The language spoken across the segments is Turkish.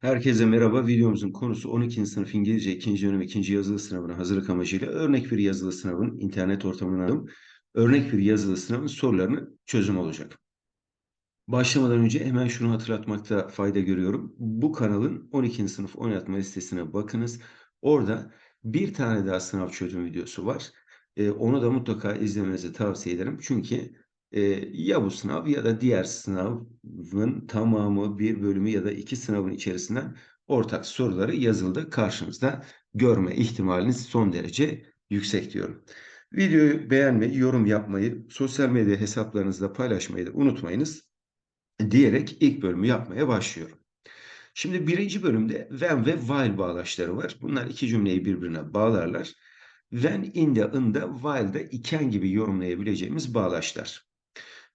Herkese merhaba. Videomuzun konusu 12. sınıf İngilizce 2. dönem 2. yazılı sınavına hazırlık amacıyla örnek bir yazılı sınavın internet ortamına. Örnek bir yazılı sınavın sorularını çözüm olacak. Başlamadan önce hemen şunu hatırlatmakta fayda görüyorum. Bu kanalın 12. sınıf oynatma listesine bakınız. Orada bir tane daha sınav çözüm videosu var. Ee, onu da mutlaka izlemenizi tavsiye ederim. Çünkü e, ya bu sınav ya da diğer sınavın tamamı bir bölümü ya da iki sınavın içerisinden ortak soruları yazılıda karşınızda görme ihtimaliniz son derece yüksek diyorum. Videoyu beğenmeyi, yorum yapmayı, sosyal medya hesaplarınızda paylaşmayı da unutmayınız diyerek ilk bölümü yapmaya başlıyorum. Şimdi birinci bölümde when ve while bağlaçları var. Bunlar iki cümleyi birbirine bağlarlar. When in the, in the, while'da iken gibi yorumlayabileceğimiz bağlaçlar.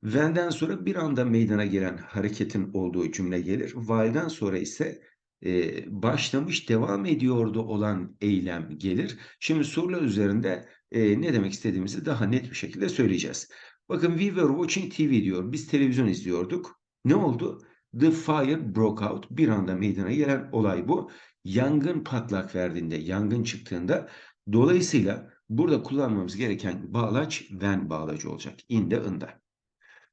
When'den sonra bir anda meydana gelen hareketin olduğu cümle gelir. While'den sonra ise e, başlamış devam ediyordu olan eylem gelir. Şimdi sorular üzerinde e, ne demek istediğimizi daha net bir şekilde söyleyeceğiz. Bakın we were watching TV diyor. Biz televizyon izliyorduk. Ne oldu? The fire broke out. Bir anda meydana gelen olay bu. Yangın patlak verdiğinde, yangın çıktığında dolayısıyla burada kullanmamız gereken bağlaç when bağlacı olacak. In in the.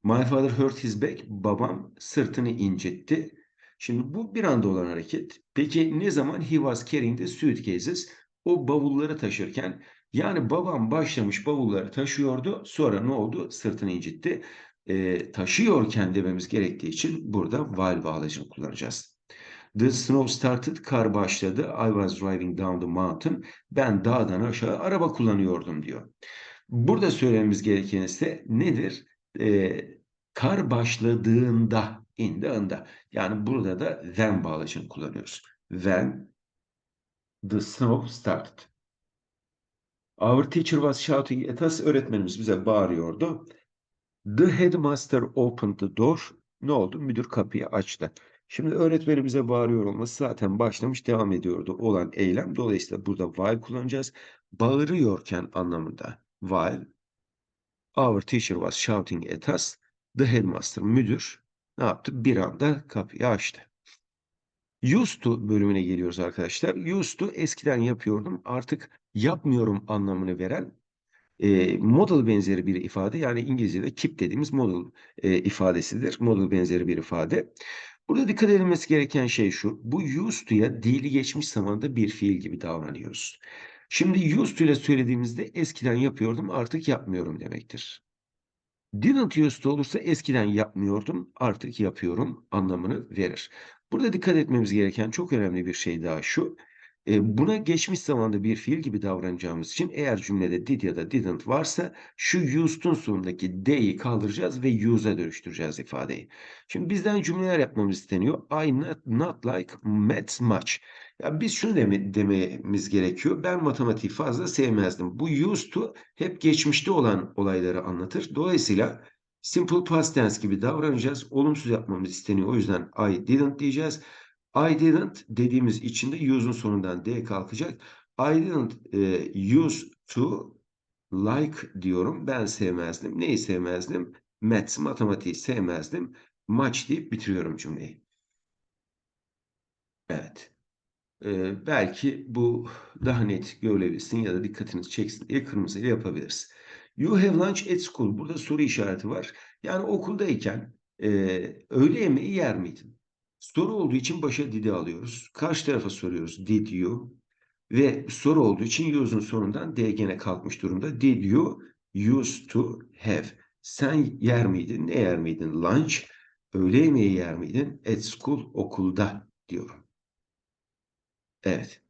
My father hurt his back. Babam sırtını incitti. Şimdi bu bir anda olan hareket. Peki ne zaman he was carrying the suitcases? O bavulları taşırken yani babam başlamış bavulları taşıyordu. Sonra ne oldu? Sırtını incitti. E, taşıyorken dememiz gerektiği için burada while bağlacını kullanacağız. The snow started, kar başladı. I was driving down the mountain. Ben dağdan aşağı araba kullanıyordum diyor. Burada söylememiz gereken ise nedir? E, kar başladığında in anda. Yani burada da when bağlacını kullanıyoruz. When the snow started. Our teacher was shouting at us. Öğretmenimiz bize bağırıyordu. The headmaster opened the door. Ne oldu? Müdür kapıyı açtı. Şimdi öğretmenimize bağırıyor olması zaten başlamış devam ediyordu olan eylem. Dolayısıyla burada while kullanacağız. Bağırıyorken anlamında while Our teacher was shouting at us. The headmaster müdür ne yaptı? Bir anda kapıyı açtı. Used to bölümüne geliyoruz arkadaşlar. Used to eskiden yapıyordum artık yapmıyorum anlamını veren e, model benzeri bir ifade. Yani İngilizce'de keep dediğimiz model e, ifadesidir. Model benzeri bir ifade. Burada dikkat edilmesi gereken şey şu. Bu used to'ya dili geçmiş zamanda bir fiil gibi davranıyoruz. Şimdi used ile söylediğimizde eskiden yapıyordum artık yapmıyorum demektir. Didn't used olursa eskiden yapmıyordum artık yapıyorum anlamını verir. Burada dikkat etmemiz gereken çok önemli bir şey daha şu. E, buna geçmiş zamanda bir fiil gibi davranacağımız için eğer cümlede did ya da didn't varsa şu used'un sonundaki d'yi kaldıracağız ve use'a dönüştüreceğiz ifadeyi. Şimdi bizden cümleler yapmamız isteniyor. I not, not like maths much. Ya biz şunu deme, dememiz gerekiyor. Ben matematiği fazla sevmezdim. Bu used to hep geçmişte olan olayları anlatır. Dolayısıyla simple past tense gibi davranacağız. Olumsuz yapmamız isteniyor. O yüzden I didn't diyeceğiz. I didn't dediğimiz için de use'un sonundan D kalkacak. I didn't e, use to like diyorum. Ben sevmezdim. Neyi sevmezdim? Maths, matematiği sevmezdim. Much deyip bitiriyorum cümleyi. Evet. Ee, belki bu daha net görülebilsin ya da dikkatinizi çeksin diye kırmızıyla yapabiliriz. You have lunch at school. Burada soru işareti var. Yani okuldayken e, öğle yemeği yer miydin? Soru olduğu için başa did'i alıyoruz. Karşı tarafa soruyoruz. Did you? Ve soru olduğu için use'un sonundan D gene kalkmış durumda. Did you used to have? Sen yer miydin? Ne yer miydin? Lunch. Öğle yemeği yer miydin? At school. Okulda diyorum. Evet.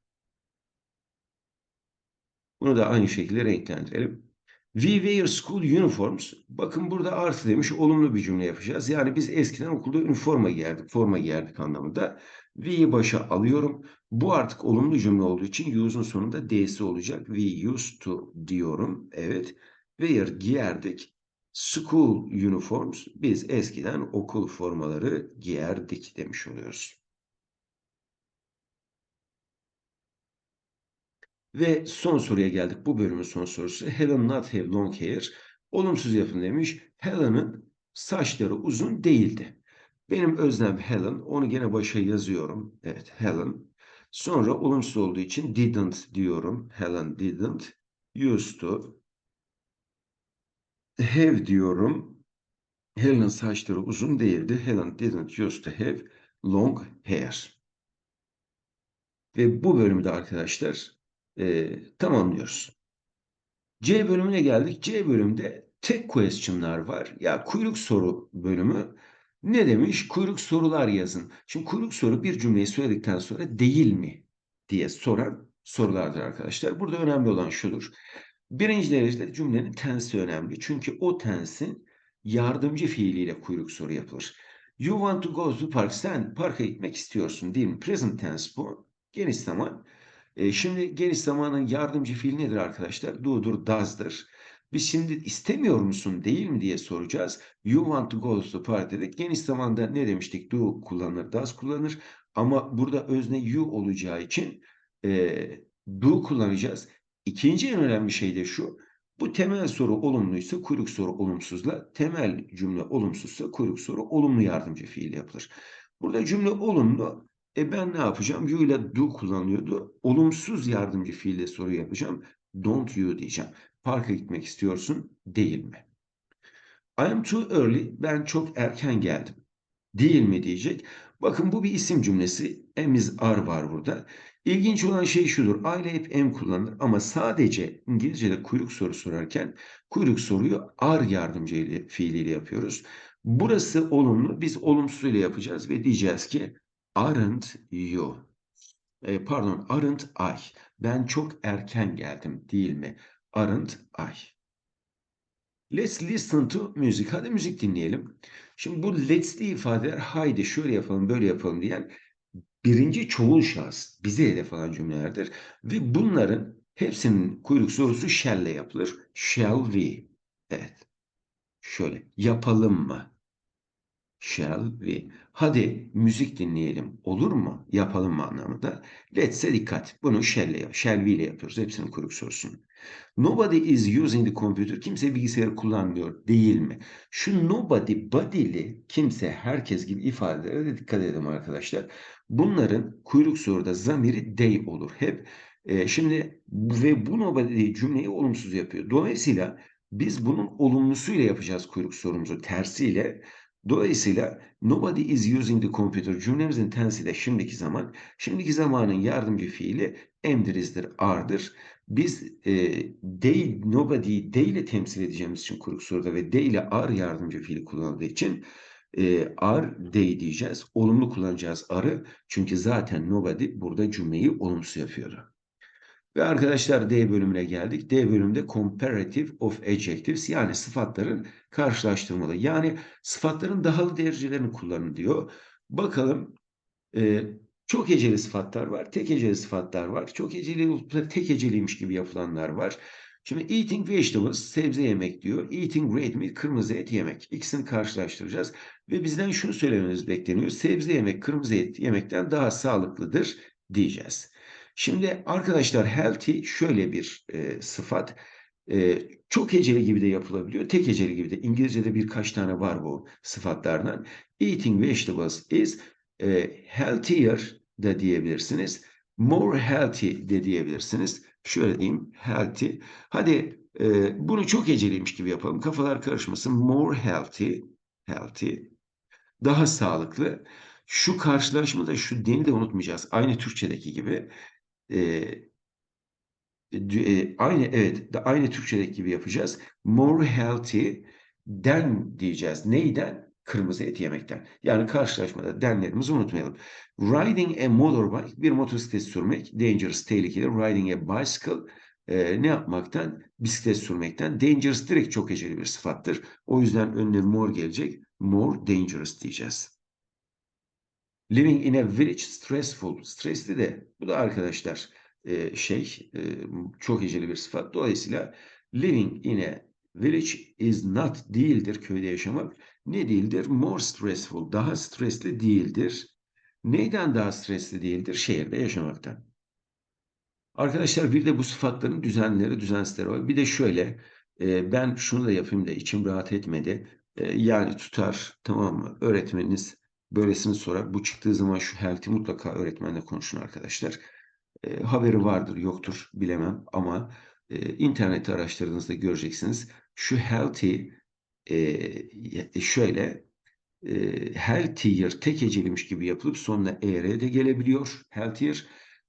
Bunu da aynı şekilde renklendirelim. We wear school uniforms. Bakın burada artı demiş olumlu bir cümle yapacağız. Yani biz eskiden okulda üniforma giyerdik, forma giyerdik anlamında. We'yi başa alıyorum. Bu artık olumlu cümle olduğu için use'un sonunda D'si olacak. We used to diyorum. Evet. Wear giyerdik. School uniforms. Biz eskiden okul formaları giyerdik demiş oluyoruz. Ve son soruya geldik. Bu bölümün son sorusu. Helen not have long hair. Olumsuz yapın demiş. Helen'ın saçları uzun değildi. Benim öznem Helen. Onu gene başa yazıyorum. Evet Helen. Sonra olumsuz olduğu için didn't diyorum. Helen didn't. Used to. Have diyorum. Helen'ın saçları uzun değildi. Helen didn't used to have long hair. Ve bu bölümü de arkadaşlar e, tamamlıyoruz. C bölümüne geldik. C bölümde tek question'lar var. Ya kuyruk soru bölümü. Ne demiş? Kuyruk sorular yazın. Şimdi kuyruk soru bir cümleyi söyledikten sonra değil mi diye soran sorulardır arkadaşlar. Burada önemli olan şudur. Birinci derecede cümlenin tensi önemli. Çünkü o tensin yardımcı fiiliyle kuyruk soru yapılır. You want to go to park. Sen parka gitmek istiyorsun değil mi? Present tense bu. Geniş zaman. E, şimdi geniş zamanın yardımcı fiil nedir arkadaşlar? Do'dur, does'dır. Biz şimdi istemiyor musun değil mi diye soracağız. You want to go to the park dedik. Geniş zamanda ne demiştik? Do kullanılır, does kullanır. Ama burada özne you olacağı için e, do kullanacağız. İkinci en önemli şey de şu. Bu temel soru olumluysa kuyruk soru olumsuzla, temel cümle olumsuzsa kuyruk soru olumlu yardımcı fiil yapılır. Burada cümle olumlu. E ben ne yapacağım? You ile do kullanıyordu. Olumsuz yardımcı fiille soru yapacağım. Don't you diyeceğim. Parka gitmek istiyorsun değil mi? I am too early. Ben çok erken geldim. Değil mi diyecek. Bakın bu bir isim cümlesi. Emiz are var burada. İlginç olan şey şudur. Aile hep em kullanılır ama sadece İngilizce'de kuyruk soru sorarken kuyruk soruyu are yardımcı fiiliyle yapıyoruz. Burası olumlu. Biz olumsuz ile yapacağız ve diyeceğiz ki aren't you? E, pardon, aren't I? Ben çok erken geldim değil mi? Aren't I? Let's listen to music. Hadi müzik dinleyelim. Şimdi bu let's diye ifadeler haydi şöyle yapalım böyle yapalım diyen birinci çoğul şahıs bize hedef alan cümlelerdir. Ve bunların hepsinin kuyruk sorusu shall ile yapılır. Shall we? Evet. Şöyle yapalım mı? Shall we? Hadi müzik dinleyelim. Olur mu? Yapalım mı anlamında. Let's'e dikkat. Bunu shall ile, shall we ile yapıyoruz. Hepsinin kuyruk sorusunu. Nobody is using the computer. Kimse bilgisayarı kullanmıyor değil mi? Şu nobody, body'li kimse, herkes gibi ifadelere de dikkat edelim arkadaşlar. Bunların kuyruk soruda zamiri they olur hep. Ee, şimdi ve bu nobody cümleyi olumsuz yapıyor. Dolayısıyla biz bunun olumlusuyla yapacağız kuyruk sorumuzu tersiyle. Dolayısıyla nobody is using the computer cümlemizin tensi de şimdiki zaman. Şimdiki zamanın yardımcı fiili am'dir, is'dir, are'dır. Biz e, they, nobody, they ile temsil edeceğimiz için kuyruk soruda ve they ile are yardımcı fiili kullanıldığı için e, are, they diyeceğiz. Olumlu kullanacağız are'ı. Çünkü zaten nobody burada cümleyi olumsuz yapıyordu. Ve arkadaşlar D bölümüne geldik. D bölümünde comparative of adjectives yani sıfatların karşılaştırmalı. Yani sıfatların dahalı derecelerini kullanın diyor. Bakalım e, çok heceli sıfatlar var, tek heceli sıfatlar var. Çok heceli tek heceliymiş gibi yapılanlar var. Şimdi eating vegetables sebze yemek diyor. Eating red meat kırmızı et yemek. İkisini karşılaştıracağız. Ve bizden şunu söylememiz bekleniyor. Sebze yemek kırmızı et yemekten daha sağlıklıdır diyeceğiz. Şimdi arkadaşlar healthy şöyle bir e, sıfat. E, çok heceli gibi de yapılabiliyor. Tek heceli gibi de. İngilizce'de birkaç tane var bu sıfatlardan. Eating vegetables is e, healthier da diyebilirsiniz. More healthy de diyebilirsiniz. Şöyle diyeyim healthy. Hadi e, bunu çok heceliymiş gibi yapalım. Kafalar karışmasın. More healthy. Healthy. Daha sağlıklı. Şu karşılaşmada şu deni de unutmayacağız. Aynı Türkçedeki gibi. E, e, aynı evet de aynı Türkçedeki gibi yapacağız. More healthy den diyeceğiz. Neyden? Kırmızı et yemekten. Yani karşılaşmada denlerimizi unutmayalım. Riding a motorbike, bir motosiklet sürmek, dangerous, tehlikeli. Riding a bicycle, e, ne yapmaktan? Bisiklet sürmekten. Dangerous direkt çok heceli bir sıfattır. O yüzden önüne more gelecek. More dangerous diyeceğiz. Living in a village stressful. Stresli de bu da arkadaşlar e, şey e, çok heceli bir sıfat. Dolayısıyla living in a village is not değildir köyde yaşamak. Ne değildir? More stressful. Daha stresli değildir. Neyden daha stresli değildir? Şehirde yaşamaktan. Arkadaşlar bir de bu sıfatların düzenleri, düzensizleri var. Bir de şöyle e, ben şunu da yapayım da içim rahat etmedi. E, yani tutar tamam mı? Öğretmeniniz böylesini sorar. Bu çıktığı zaman şu healthy mutlaka öğretmenle konuşun arkadaşlar. E, haberi vardır, yoktur bilemem ama e, internette araştırdığınızda göreceksiniz. Şu healthy e, şöyle e, healthier tek heceliymiş gibi yapılıp sonuna er de gelebiliyor. Healthier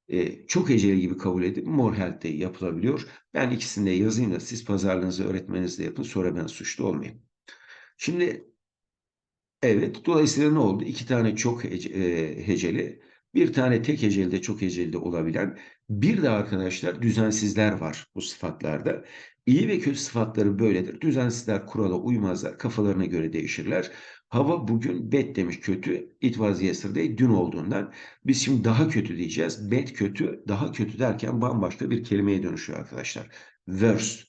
e, çok heceli gibi kabul edip more healthy yapılabiliyor. Ben ikisini de yazayım da siz pazarlığınızı öğretmeninizle yapın sonra ben suçlu olmayayım. Şimdi evet dolayısıyla ne oldu? İki tane çok hece, e, heceli bir tane tek heceli de çok heceli de olabilen bir de arkadaşlar düzensizler var bu sıfatlarda. İyi ve kötü sıfatları böyledir. Düzensizler kurala uymazlar. Kafalarına göre değişirler. Hava bugün bad demiş kötü. It was yesterday dün olduğundan. Biz şimdi daha kötü diyeceğiz. Bad kötü, daha kötü derken bambaşka bir kelimeye dönüşüyor arkadaşlar. Worse.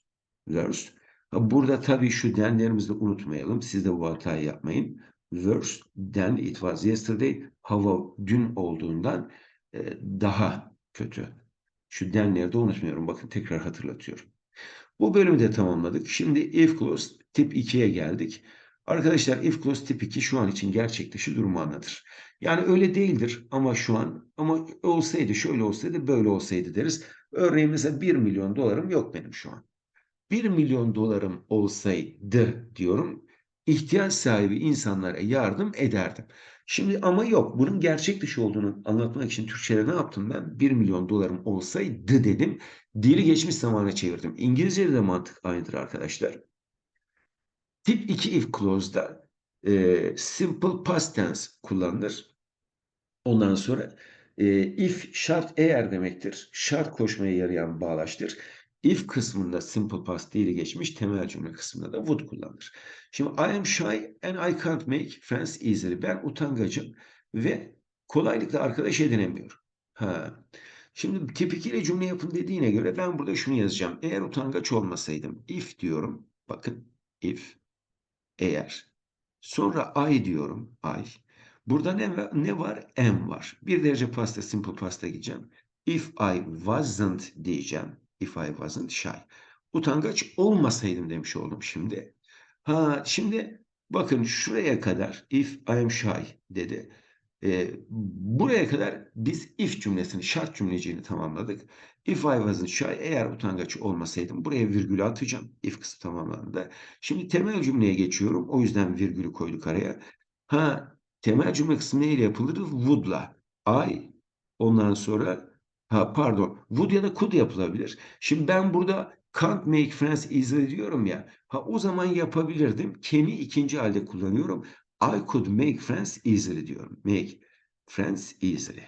Worse. Burada tabii şu denlerimizi de unutmayalım. Siz de bu hatayı yapmayın. Worse than it was yesterday. Hava dün olduğundan e, daha kötü. Şu denleri de unutmuyorum. Bakın tekrar hatırlatıyorum. Bu bölümü de tamamladık. Şimdi if clause tip 2'ye geldik. Arkadaşlar if clause tip 2 şu an için gerçek dışı durumu anlatır. Yani öyle değildir ama şu an ama olsaydı şöyle olsaydı böyle olsaydı deriz. Örneğin mesela 1 milyon dolarım yok benim şu an. 1 milyon dolarım olsaydı diyorum ihtiyaç sahibi insanlara yardım ederdim. Şimdi ama yok. Bunun gerçek dışı olduğunu anlatmak için Türkçe'de ne yaptım ben? 1 milyon dolarım olsaydı dedim. Dili geçmiş zamana çevirdim. İngilizce'de de mantık aynıdır arkadaşlar. Tip 2 if clause'da e, simple past tense kullanılır. Ondan sonra e, if şart eğer demektir. Şart koşmaya yarayan bağlaçtır. If kısmında simple past değili geçmiş, temel cümle kısmında da would kullanılır. Şimdi I am shy and I can't make friends easily. Ben utangacım ve kolaylıkla arkadaş edinemiyorum. Ha. Şimdi tip 2 ile cümle yapın dediğine göre ben burada şunu yazacağım. Eğer utangaç olmasaydım, if diyorum. Bakın, if, eğer. Sonra I diyorum, I. Burada ne, ne var? Am var. Bir derece pasta, simple pasta gideceğim. If I wasn't diyeceğim. If I wasn't shy. Utangaç olmasaydım demiş oldum şimdi. Ha şimdi bakın şuraya kadar if I am shy dedi. E, buraya kadar biz if cümlesini, şart cümleciğini tamamladık. If I wasn't shy, eğer utangaç olmasaydım buraya virgülü atacağım. If kısmı tamamlandı. Şimdi temel cümleye geçiyorum. O yüzden virgülü koyduk araya. Ha temel cümle kısmı neyle yapılır? Would'la. I ondan sonra ha pardon would ya da could yapılabilir. Şimdi ben burada can't make friends easily diyorum ya. Ha o zaman yapabilirdim. Can'i ikinci halde kullanıyorum. I could make friends easily diyorum. Make friends easily.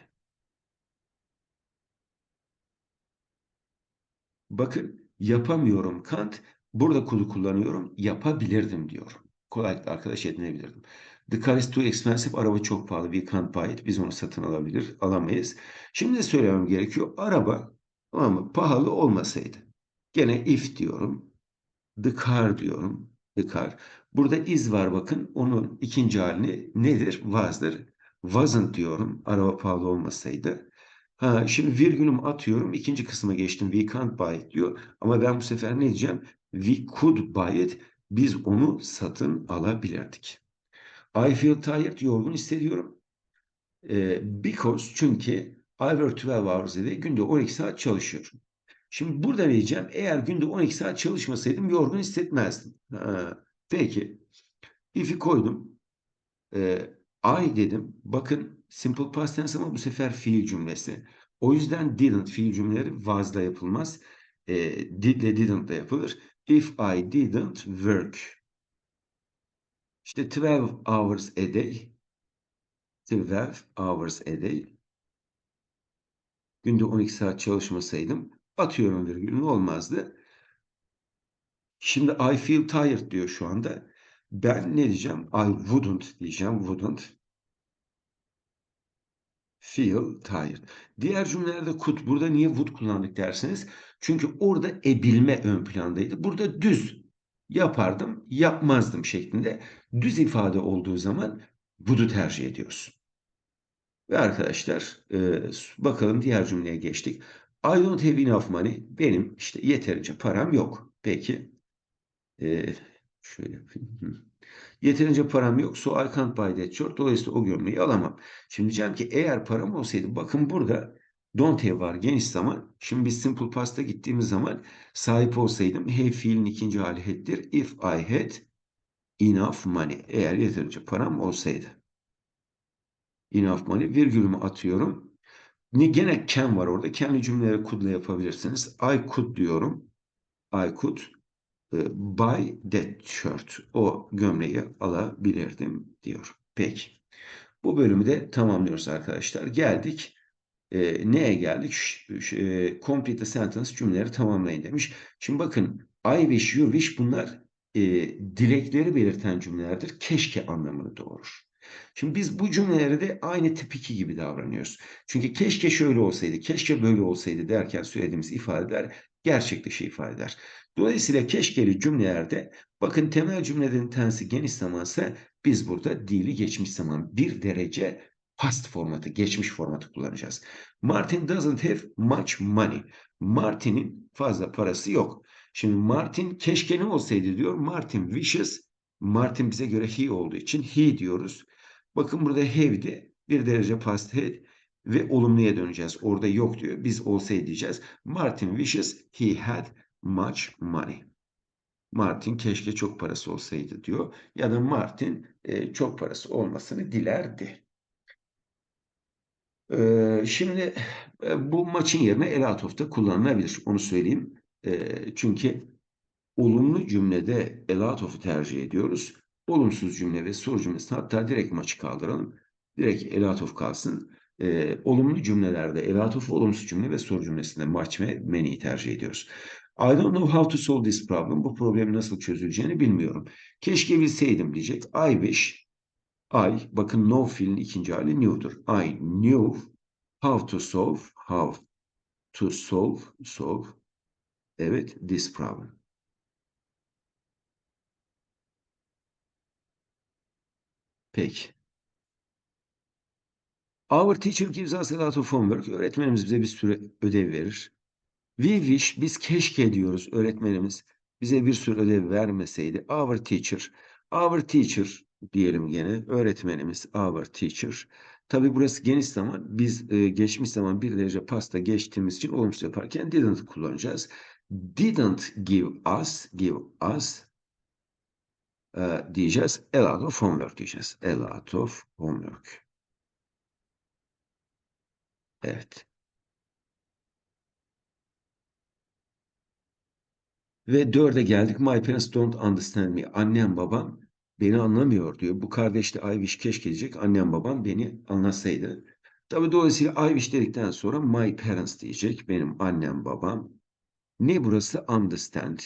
Bakın yapamıyorum can't. Burada could'u kullanıyorum. Yapabilirdim diyorum. Kolaylıkla arkadaş edinebilirdim. The car is too expensive. Araba çok pahalı. We can't buy it. Biz onu satın alabilir, alamayız. Şimdi de söylemem gerekiyor. Araba tamam mı? Pahalı olmasaydı. Gene if diyorum. The car diyorum. The car. Burada is var bakın. Onun ikinci halini nedir? Was'dır. Wasn't diyorum. Araba pahalı olmasaydı. Ha, şimdi virgülüm atıyorum. ikinci kısma geçtim. We can't buy it diyor. Ama ben bu sefer ne diyeceğim? We could buy it. Biz onu satın alabilirdik. I feel tired. Yorgun hissediyorum. Ee, because çünkü I work 12 hours day. Günde 12 saat çalışıyorum. Şimdi burada diyeceğim? Eğer günde 12 saat çalışmasaydım yorgun hissetmezdim. Ha, peki. If'i koydum. Ee, I dedim. Bakın simple past tense ama bu sefer fiil cümlesi. O yüzden didn't fiil cümleleri was'la yapılmaz. E, did ile didn't da yapılır. If I didn't work. İşte 12 hours a day. 12 hours a day. Günde 12 saat çalışmasaydım atıyorum virgülünü olmazdı. Şimdi I feel tired diyor şu anda. Ben ne diyeceğim? I wouldn't diyeceğim. Wouldn't feel tired. Diğer cümlelerde could. Burada niye would kullandık derseniz. Çünkü orada ebilme ön plandaydı. Burada düz yapardım, yapmazdım şeklinde. Düz ifade olduğu zaman would'u tercih ediyoruz. Ve arkadaşlar e, bakalım diğer cümleye geçtik. I don't have enough money. Benim işte yeterince param yok. Peki. E, Şöyle. Yeterince param yok. So I can't buy that shirt. Dolayısıyla o gömleği alamam. Şimdi diyeceğim ki eğer param olsaydı bakın burada don't have var geniş zaman. Şimdi biz simple past'a gittiğimiz zaman sahip olsaydım have fiilin ikinci hali had'tir. If I had enough money. Eğer yeterince param olsaydı. Enough money virgülümü atıyorum. Ne gene can var orada. Can'li cümleleri could'la yapabilirsiniz. I could diyorum. I could e, buy that shirt. O gömleği alabilirdim diyor. Peki. Bu bölümü de tamamlıyoruz arkadaşlar. Geldik. E, neye geldik? Ş, ş, e, complete the sentence cümleleri tamamlayın demiş. Şimdi bakın I wish, you wish bunlar e, dilekleri belirten cümlelerdir. Keşke anlamını doğurur. Şimdi biz bu cümleleri de aynı tip 2 gibi davranıyoruz. Çünkü keşke şöyle olsaydı, keşke böyle olsaydı derken söylediğimiz ifadeler gerçek dışı ifade eder. Dolayısıyla keşkeli cümlelerde bakın temel cümlelerin tensi geniş zamansa biz burada dili geçmiş zaman bir derece past formatı, geçmiş formatı kullanacağız. Martin doesn't have much money. Martin'in fazla parası yok. Şimdi Martin keşke ne olsaydı diyor. Martin wishes. Martin bize göre he olduğu için he diyoruz. Bakın burada have'di. Bir derece past had ve olumluya döneceğiz. Orada yok diyor. Biz olsaydı diyeceğiz. Martin wishes he had much money. Martin keşke çok parası olsaydı diyor. Ya da Martin e, çok parası olmasını dilerdi. Şimdi bu maçın yerine Elatof'ta kullanılabilir. Onu söyleyeyim. Çünkü olumlu cümlede Elatof'u tercih ediyoruz. Olumsuz cümle ve soru cümlesini hatta direkt maçı kaldıralım. Direkt Elatof kalsın. E, olumlu cümlelerde Elatof, olumsuz cümle ve soru cümlesinde maç ve many'i tercih ediyoruz. I don't know how to solve this problem. Bu problemi nasıl çözüleceğini bilmiyorum. Keşke bilseydim diyecek. I wish. I, bakın know fiilin ikinci hali knew'dur. I knew how to solve, how to solve, solve, evet, this problem. Peki. Our teacher gives us a lot of homework. Öğretmenimiz bize bir sürü ödev verir. We wish, biz keşke diyoruz öğretmenimiz bize bir sürü ödev vermeseydi. Our teacher, our teacher diyelim gene öğretmenimiz, our teacher. Tabi burası geniş zaman, biz e, geçmiş zaman bir derece pasta geçtiğimiz için olumsuz yaparken didn't kullanacağız. Didn't give us, give us e, diyeceğiz. A lot of homework diyeceğiz. A lot of homework. Evet. Ve dörde geldik. My parents don't understand me. Annem babam beni anlamıyor diyor. Bu kardeşle wish keşke diyecek. Annem babam beni anlasaydı. Tabi dolayısıyla wish dedikten sonra my parents diyecek. Benim annem babam. Ne burası? Understand.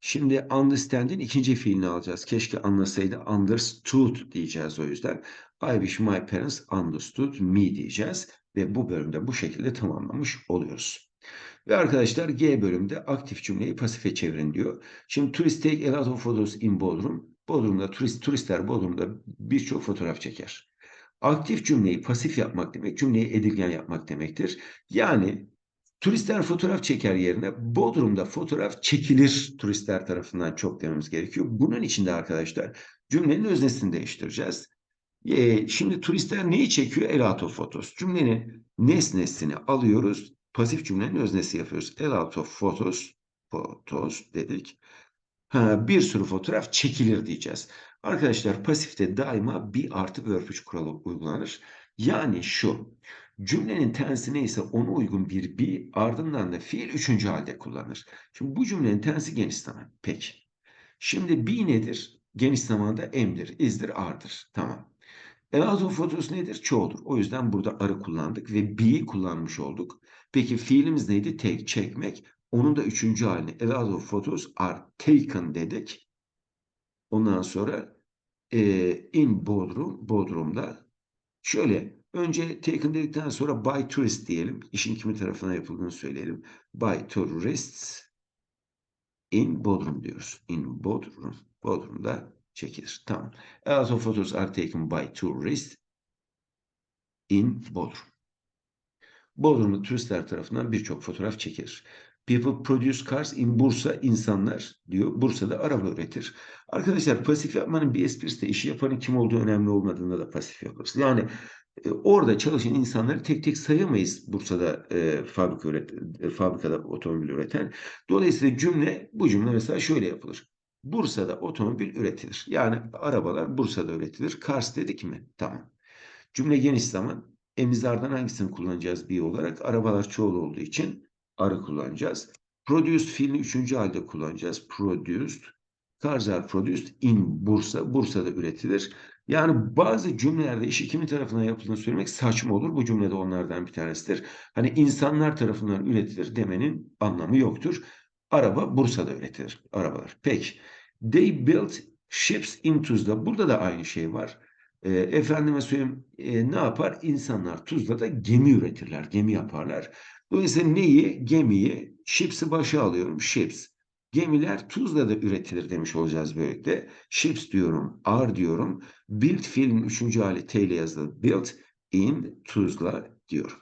Şimdi understand'in ikinci fiilini alacağız. Keşke anlasaydı understood diyeceğiz o yüzden. I my parents understood me diyeceğiz. Ve bu bölümde bu şekilde tamamlamış oluyoruz. Ve arkadaşlar G bölümde aktif cümleyi pasife çevirin diyor. Şimdi turist take a lot of photos in Bodrum. Bodrum'da turist, turistler Bodrum'da birçok fotoğraf çeker. Aktif cümleyi pasif yapmak demek, cümleyi edilgen yapmak demektir. Yani turistler fotoğraf çeker yerine Bodrum'da fotoğraf çekilir turistler tarafından çok dememiz gerekiyor. Bunun için de arkadaşlar cümlenin öznesini değiştireceğiz. Ee, şimdi turistler neyi çekiyor? Of photos. Cümlenin nesnesini alıyoruz. Pasif cümlenin öznesi yapıyoruz. Of photos. Photos dedik. Ha, bir sürü fotoğraf çekilir diyeceğiz. Arkadaşlar pasifte daima bir artı verb 3 kuralı uygulanır. Yani şu. Cümlenin tensi neyse ona uygun bir be ardından da fiil üçüncü halde kullanır. Şimdi bu cümlenin tensi geniş zaman. Peki. Şimdi be nedir? Geniş zamanda em'dir, izdir, ardır. Tamam. Of photos nedir? Çoğuldur. O yüzden burada arı kullandık ve be'yi kullanmış olduk. Peki fiilimiz neydi? Take, çekmek. Onun da üçüncü halini a lot of photos are taken dedik. Ondan sonra e, in Bodrum, Bodrum'da şöyle önce taken dedikten sonra by tourist diyelim. İşin kimi tarafına yapıldığını söyleyelim. By tourists in Bodrum diyoruz. In Bodrum. Bodrum'da çekilir. Tamam. A lot of photos are taken by tourists in Bodrum. Bodrum'da turistler tarafından birçok fotoğraf çekilir. People produce cars in Bursa. insanlar diyor. Bursa'da araba üretir. Arkadaşlar pasif yapmanın bir esprisi de işi yapanın kim olduğu önemli olmadığında da pasif yaparız. Yani e, orada çalışan insanları tek tek sayamayız Bursa'da e, fabrika üret, e, fabrikada otomobil üreten. Dolayısıyla cümle bu cümle mesela şöyle yapılır. Bursa'da otomobil üretilir. Yani arabalar Bursa'da üretilir. Kars dedik mi? Tamam. Cümle geniş zaman emizlerden hangisini kullanacağız bir olarak? Arabalar çoğul olduğu için arı kullanacağız. Produced fiilini üçüncü halde kullanacağız. Produced. Cars are produced in Bursa. Bursa'da üretilir. Yani bazı cümlelerde işi kimin tarafından yapıldığını söylemek saçma olur. Bu cümlede onlardan bir tanesidir. Hani insanlar tarafından üretilir demenin anlamı yoktur. Araba Bursa'da üretilir. Arabalar. Peki. They built ships in Tuzla. Burada da aynı şey var. E, efendime söyleyeyim e, ne yapar? İnsanlar Tuzla'da gemi üretirler. Gemi yaparlar. Dolayısıyla neyi? Gemiyi, ships'i başa alıyorum. Ships. Gemiler Tuzla'da üretilir demiş olacağız böylelikle. Ships diyorum, are diyorum. Build fiilin üçüncü hali T ile yazılı. Built in Tuzla diyorum.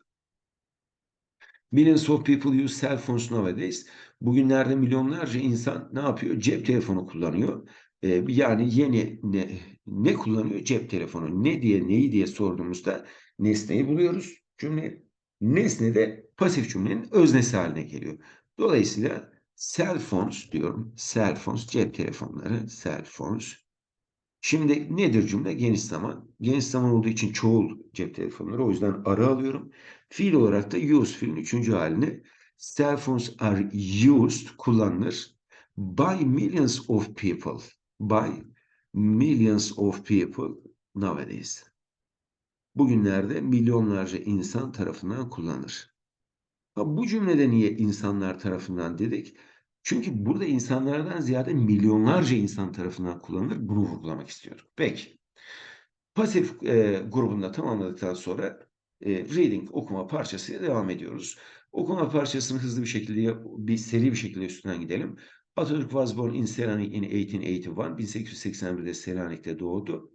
Millions of people use cell phones nowadays. Bugünlerde milyonlarca insan ne yapıyor? Cep telefonu kullanıyor. Ee, yani yeni ne, ne kullanıyor? Cep telefonu. Ne diye neyi diye sorduğumuzda nesneyi buluyoruz. Cümle nesne de pasif cümlenin öznesi haline geliyor. Dolayısıyla cell phones diyorum. Cell phones cep telefonları. Cell phones. Şimdi nedir cümle? Geniş zaman. Geniş zaman olduğu için çoğul cep telefonları. O yüzden arı alıyorum. Fiil olarak da use fiilin üçüncü halini cell phones are used kullanılır by millions of people. By millions of people nowadays. Bugünlerde milyonlarca insan tarafından kullanılır. Bu cümlede niye insanlar tarafından dedik? Çünkü burada insanlardan ziyade milyonlarca insan tarafından kullanılır. Bunu vurgulamak istiyorum. Peki. Pasif e, grubunda tamamladıktan sonra e, reading okuma parçasıyla devam ediyoruz. Okuma parçasını hızlı bir şekilde, bir seri bir şekilde üstünden gidelim. Atatürk was born in Selanik in 1881. 1881'de Selanik'te doğdu.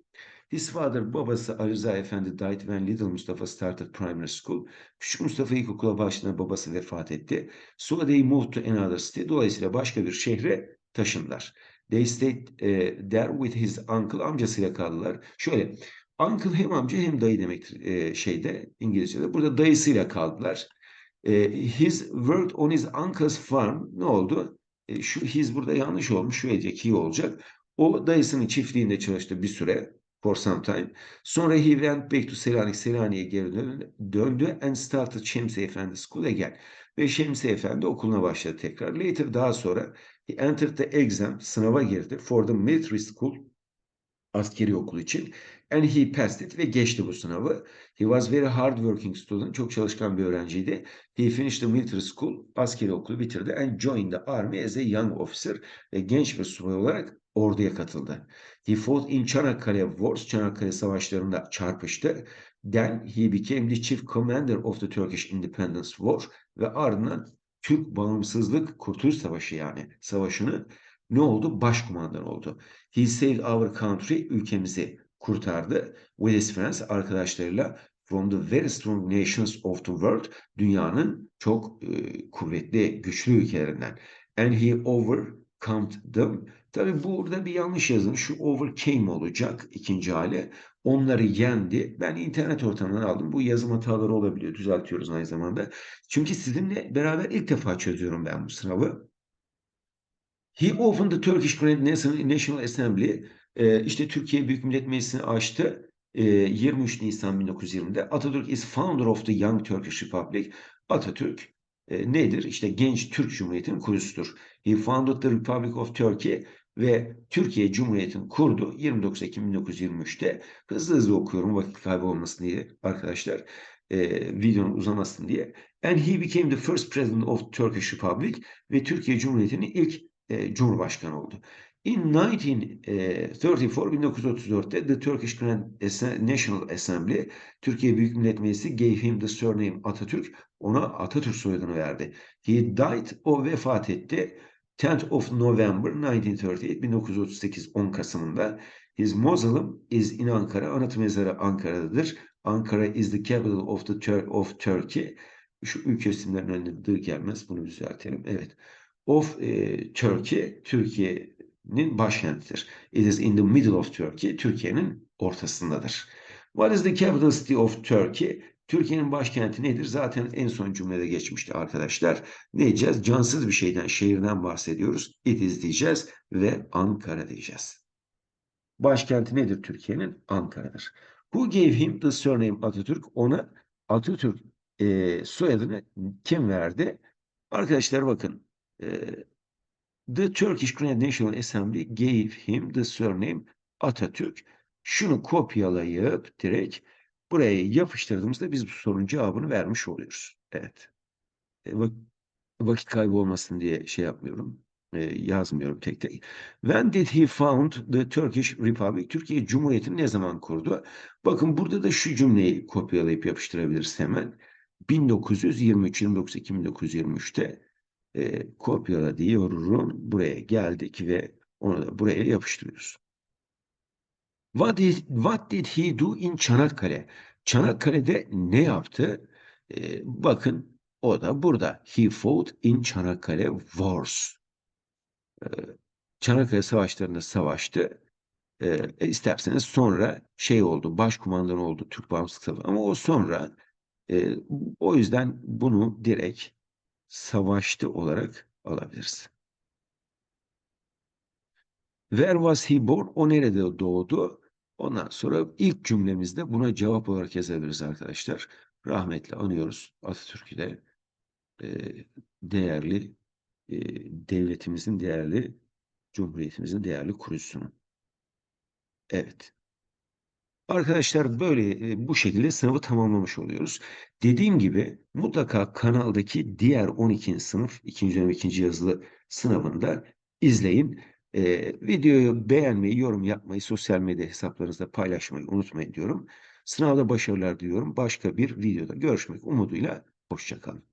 His father, babası Ali Efendi died when little Mustafa started primary school. Küçük Mustafa ilkokula başladığında babası vefat etti. So they moved to another city. Dolayısıyla başka bir şehre taşındılar. They stayed uh, there with his uncle. Amcasıyla kaldılar. Şöyle, uncle hem amca hem dayı demektir e, şeyde, İngilizce'de. Burada dayısıyla kaldılar. E, his worked on his uncle's farm. Ne oldu? E, şu his burada yanlış olmuş. Şu edecek he olacak. O dayısının çiftliğinde çalıştı bir süre for some time. Sonra he went back to Selanik. Selanik'e geri döndü, döndü and started Şemsi Efendi School again. Ve Şemsi Efendi okuluna başladı tekrar. Later daha sonra he entered the exam. Sınava girdi for the military school. Askeri okul için. And he passed it ve geçti bu sınavı. He was very hard working student. Çok çalışkan bir öğrenciydi. He finished the military school. Askeri okulu bitirdi. And joined the army as a young officer. Ve genç bir subay olarak orduya katıldı. He in Çanakkale Wars, Çanakkale Savaşları'nda çarpıştı. Then he became the chief commander of the Turkish Independence War ve ardından Türk Bağımsızlık Kurtuluş Savaşı yani savaşını ne oldu? Başkumandan oldu. He saved our country, ülkemizi kurtardı. With his friends, arkadaşlarıyla from the very strong nations of the world, dünyanın çok e, kuvvetli, güçlü ülkelerinden. And he overcome them. Tabi burada bir yanlış yazın. Şu overcame olacak ikinci hali. Onları yendi. Ben internet ortamından aldım. Bu yazım hataları olabiliyor. Düzeltiyoruz aynı zamanda. Çünkü sizinle beraber ilk defa çözüyorum ben bu sınavı. He opened the Turkish Grand National Assembly. Ee, işte Türkiye Büyük Millet Meclisi'ni açtı. Ee, 23 Nisan 1920'de. Atatürk is founder of the Young Turkish Republic. Atatürk e, nedir? İşte genç Türk Cumhuriyeti'nin kurucusudur. He founded the Republic of Turkey ve Türkiye Cumhuriyeti'ni kurdu 29 Ekim 1923'te. Hızlı hızlı okuyorum vakit kaybı olmasın diye arkadaşlar. E, videonun uzamasın diye. And he became the first president of Turkish Republic ve Türkiye Cumhuriyeti'nin ilk e, cumhurbaşkanı oldu. In 1934, 1934'te The Turkish Grand National Assembly, Türkiye Büyük Millet Meclisi gave him the surname Atatürk, ona Atatürk soyadını verdi. He died, o vefat etti. 10th of November 1938, 1938 10 Kasım'ında. His mausoleum is in Ankara. Anıt mezarı Ankara'dadır. Ankara is the capital of the Tur of Turkey. Şu ülke isimlerinin önüne gelmez. Bunu düzeltelim. Evet. Of e, Turkey, Türkiye'nin başkentidir. It is in the middle of Turkey. Türkiye'nin ortasındadır. What is the capital city of Turkey? Türkiye'nin başkenti nedir? Zaten en son cümlede geçmişti arkadaşlar. Ne diyeceğiz? Cansız bir şeyden, şehirden bahsediyoruz. It is diyeceğiz ve Ankara diyeceğiz. Başkenti nedir Türkiye'nin? Ankara'dır. Who gave him the surname Atatürk? Ona Atatürk e, soyadını kim verdi? Arkadaşlar bakın. E, the Turkish National Assembly gave him the surname Atatürk. Şunu kopyalayıp direkt buraya yapıştırdığımızda biz bu sorunun cevabını vermiş oluyoruz. Evet. E, vak vakit kaybı olmasın diye şey yapmıyorum. E, yazmıyorum tek tek. When did he found the Turkish Republic? Türkiye Cumhuriyeti'ni ne zaman kurdu? Bakın burada da şu cümleyi kopyalayıp yapıştırabiliriz hemen. 1923, 29 Ekim 1923'te e, kopyala diyorum. Buraya geldik ve onu da buraya yapıştırıyoruz. What did, what did he do in Çanakkale? Çanakkale'de ne yaptı? E, bakın o da burada. He fought in Çanakkale Wars. E, Çanakkale Savaşları'nda savaştı. E, isterseniz sonra şey oldu, başkumandan oldu Türk Bağımsızlık Savaşı. Ama o sonra e, o yüzden bunu direkt savaştı olarak alabiliriz. Where was he born? O nerede doğdu? Ondan sonra ilk cümlemizde buna cevap olarak yazabiliriz arkadaşlar. Rahmetle anıyoruz Atatürk'ü de e, değerli e, devletimizin değerli cumhuriyetimizin değerli kurucusunu. Evet. Arkadaşlar böyle e, bu şekilde sınavı tamamlamış oluyoruz. Dediğim gibi mutlaka kanaldaki diğer 12. sınıf 2. dönem 2. yazılı sınavında izleyin. Ee, videoyu beğenmeyi, yorum yapmayı, sosyal medya hesaplarınızda paylaşmayı unutmayın diyorum. Sınavda başarılar diliyorum. Başka bir videoda görüşmek umuduyla. Hoşçakalın.